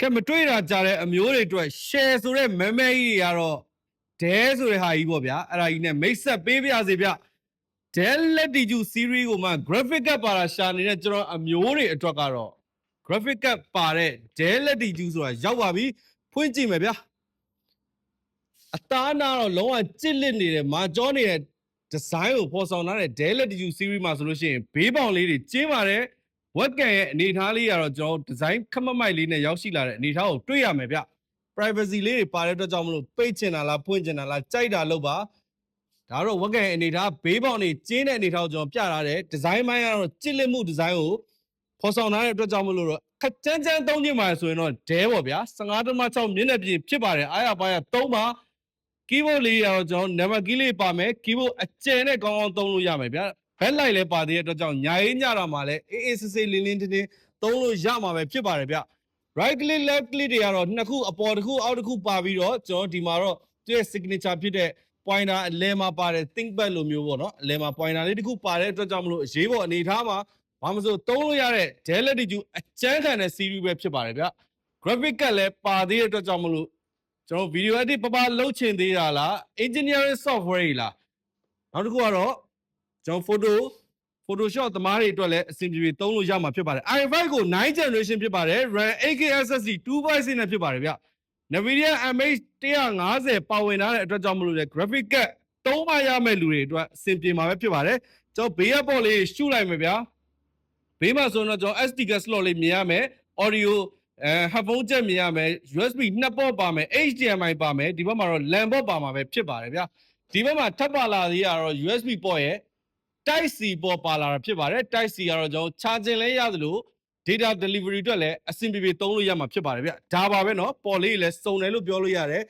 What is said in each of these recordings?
ကဲမတွေ့တာကြတဲ့အမျိုးတွေအတွက် share ဆိုတဲ့မဲမဲကြီးတွေကတော့ဒဲဆိုတဲ့ဟာကြီးပေါ့ဗျာအဲ့ဒါကြီးနဲ့မိတ်ဆက်ပေးပြရစေဗျ Dell Latitude series ကိုမှ graphic card ပါတာရှာနေတဲ့ကျွန်တော်အမျိုးတွေအတွက်ကတော့ graphic card ပါတဲ့ Dell Latitude ဆိုတာရောက်ပါပြီဖွင့်ကြည့်မယ်ဗျာအသားနာတော့လုံးဝကြစ်လစ်နေတယ်မာကြောနေတဲ့ design ကိုပေါ်ဆောင်ထားတဲ့ Dell Latitude series မှာဆိုလို့ရှိရင်ဘေးပေါင်လေးတွေကျင်းပါတယ် ဝက်ကန်ရဲ့အနေအထားလေးကတော့ကျွန်တော်ဒီဇိုင်းခက်မမိုက်လေးနဲ့ရောက်ရှိလာတဲ့အနေအထားကိုတွေ့ရမယ်ဗျ privacy လေးတွေပါတဲ့အတွက်ကြောင့်မလို့ပိတ်ချင်တာလားဖွင့်ချင်တာလားကြိုက်တာလို့ပါဒါတော့ဝက်ကန်ရဲ့အနေအထားဘေးပေါင်နေကျင်းတဲ့အနေအထားကိုကျွန်တော်ပြထားတယ်ဒီဇိုင်းပိုင်းကတော့ကြစ်လက်မှုဒီဇိုင်းကိုဖော်ဆောင်ထားတဲ့အတွက်ကြောင့်မလို့တော့ခက်ချမ်းချမ်းသုံးချင်ပါဆိုရင်တော့ဒဲပေါ့ဗျာ15.6မျက်နှာပြင်ဖြစ်ပါတယ်အားရပါရ3ပါ keyboard လေးရတော့ကျွန်တော် number key လေးပါမယ် keyboard အကျယ်နဲ့ကောင်းကောင်းသုံးလို့ရမယ်ဗျာ back light လည်းပါသေးတဲ့အတွက်ကြောင့်ညာရေးညတာမှာလည်းအေးအေးဆေးဆေးလင်းလင်းတင်းတင်းသုံးလို့ရမှာပဲဖြစ်ပါတယ်ဗျ right click left click တွေကတော့နှစ်ခုအပေါ်တစ်ခုအောက်တစ်ခုပါပြီးတော့ကျွန်တော်ဒီမှာတော့သူရဲ့ signature ဖြစ်တဲ့ pointer အလဲမှာပါတယ် think pad လိုမျိုးပေါ့နော်အလဲမှာ pointer လေးတစ်ခုပါတဲ့အတွက်ကြောင့်မလို့အရေးပေါ်အနေထားမှာဘာမဆိုသုံးလို့ရတဲ့ Dell Latitude အကျန်းခံတဲ့ series ပဲဖြစ်ပါတယ်ဗျ graphic ကလည်းပါသေးတဲ့အတွက်ကြောင့်မလို့ကျွန်တော် video edit ပပလုပ်ချင်သေးတာလား engineering software တွေလားနောက်တစ်ခုကတော့ ကျွန်တော် photo Photoshop သမားတွေအတွက်လည်းအဆင်ပြေပြေသုံးလို့ရမှာဖြစ်ပါတယ် i5 ကို9 generation ဖြစ်ပါတယ် RAM 8GB SSD 2.6နဲ့ဖြစ်ပါတယ်ဗျ Nvidia MH 150ပါဝင်ထားတဲ့အတွက်ကြောင့်မလို့လေ graphic card သုံးပါရမယ့်လူတွေအတွက်အဆင်ပြေမှာပဲဖြစ်ပါတယ်ကျွန်တော်ဘေးကပေါ့လေးရှုလိုက်မယ်ဗျာဘေးမှာဆိုတော့ကျွန်တော် SD card slot လေးမြင်ရမယ် audio အဲ headphone jack မြင်ရမယ် USB နှစ်ပေါ့ပါမယ် HDMI ပါမယ်ဒီဘက်မှာတော့ LAN port ပါမှာပဲဖြစ်ပါတယ်ဗျာဒီဘက်မှာထပ်ပါလာသေးရတော့ USB port ရဲ့ Type C ပေါ်ပါလာတာဖြစ်ပါတယ် Type C ကတော့ကျွန်တော် charging လဲရသလို data delivery အတွက်လည်းအဆင်ပြေပြေသုံးလို့ရမှာဖြစ်ပါတယ်ဗျဒါပါပဲเนาะပေါ်လေးလည်းစုံတယ်လို့ပြောလို့ရတယ်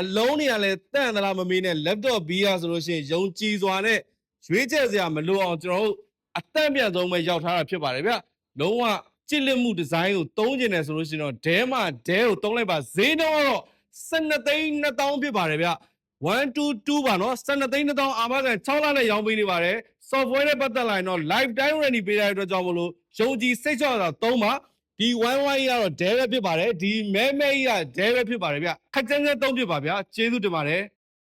အလုံးတွေကလည်းတန့်သလားမမေးနဲ့ laptop beer ဆိုလို့ရှိရင်ယုံကြည်စွာနဲ့ရွေးချယ်စရာမလိုအောင်ကျွန်တော်တို့အတန့်ပြတ်ဆုံးပဲရောက်ထားတာဖြစ်ပါတယ်ဗျလုံးဝကြစ်လက်မှုဒီဇိုင်းကိုသုံးကျင်တယ်ဆိုလို့ရှိရင်တော့ဒဲမှာဒဲကိုသုံးလိုက်ပါဈေးနှုန်းကတော့12သိန်း2000ဖြစ်ပါတယ်ဗျ 122ပါနော်12သိန်း2000အာမခံ6လနဲ့ရောင်းပေးနေပါတယ် software နဲ့ပတ်သက်လာရင်တော့ lifetime warranty ပေးတဲ့အတွက်ကြောင့်မလို့ယုံကြည်စိတ်ချတာသုံးပါဒီ one one ကြီးကတော့ Dell ပဲဖြစ်ပါတယ်ဒီမဲမဲကြီးက Dell ပဲဖြစ်ပါတယ်ဗျခက်ကြမ်းကြမ်းသုံးဖြစ်ပါဗျကျေးဇူးတင်ပါတယ်